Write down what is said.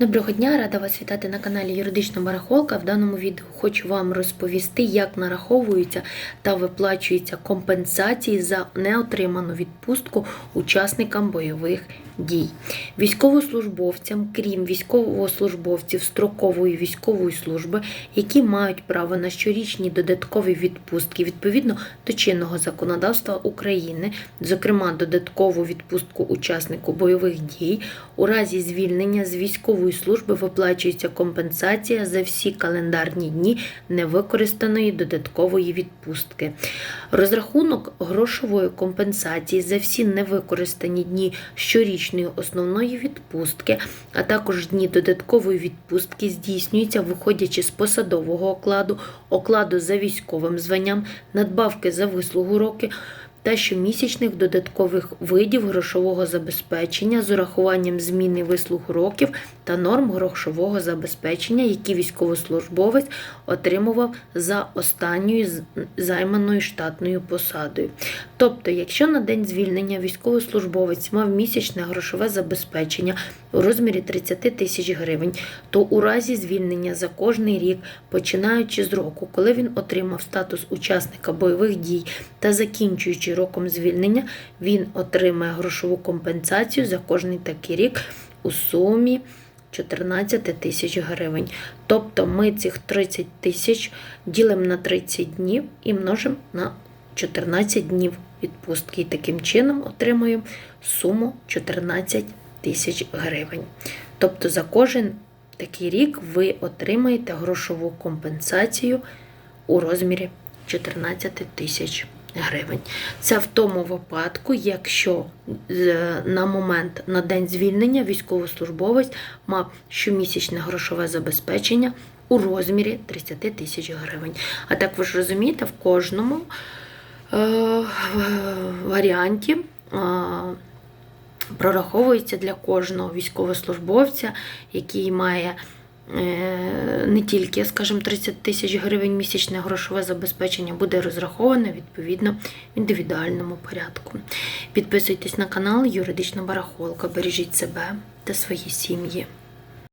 Доброго дня, рада вас вітати на каналі Юридична Барахолка. В даному відео хочу вам розповісти, як нараховуються та виплачуються компенсації за неотриману відпустку учасникам бойових дій. Військовослужбовцям, крім військовослужбовців строкової військової служби, які мають право на щорічні додаткові відпустки відповідно до чинного законодавства України, зокрема додаткову відпустку учаснику бойових дій, у разі звільнення з військової служби виплачується компенсація за всі календарні дні невикористаної додаткової відпустки. Розрахунок грошової компенсації за всі невикористані дні щорічної основної відпустки, а також дні додаткової відпустки здійснюється, виходячи з посадового окладу, окладу за військовим званням, надбавки за вислугу роки та щомісячних додаткових видів грошового забезпечення з урахуванням зміни вислуг років та норм грошового забезпечення, які військовослужбовець отримував за останньою займаною штатною посадою. Тобто, якщо на день звільнення військовослужбовець мав місячне грошове забезпечення у розмірі 30 тисяч гривень, то у разі звільнення за кожний рік, починаючи з року, коли він отримав статус учасника бойових дій та закінчуючи роком звільнення, він отримає грошову компенсацію за кожний такий рік у сумі 14 тисяч гривень. Тобто ми цих 30 тисяч ділимо на 30 днів і множимо на 14 днів відпустки. І таким чином отримуємо суму 14 тисяч гривень. Тобто за кожен такий рік ви отримаєте грошову компенсацію у розмірі 14 тисяч гривень. Це в тому випадку, якщо е, на момент на день звільнення військовослужбовець мав щомісячне грошове забезпечення у розмірі 30 тисяч гривень. А так ви ж розумієте, в кожному е, варіанті е, прораховується для кожного військовослужбовця, який має е, не тільки, скажімо, 30 тисяч гривень місячне грошове забезпечення буде розраховане відповідно в індивідуальному порядку. Підписуйтесь на канал Юридична Барахолка, бережіть себе та свої сім'ї.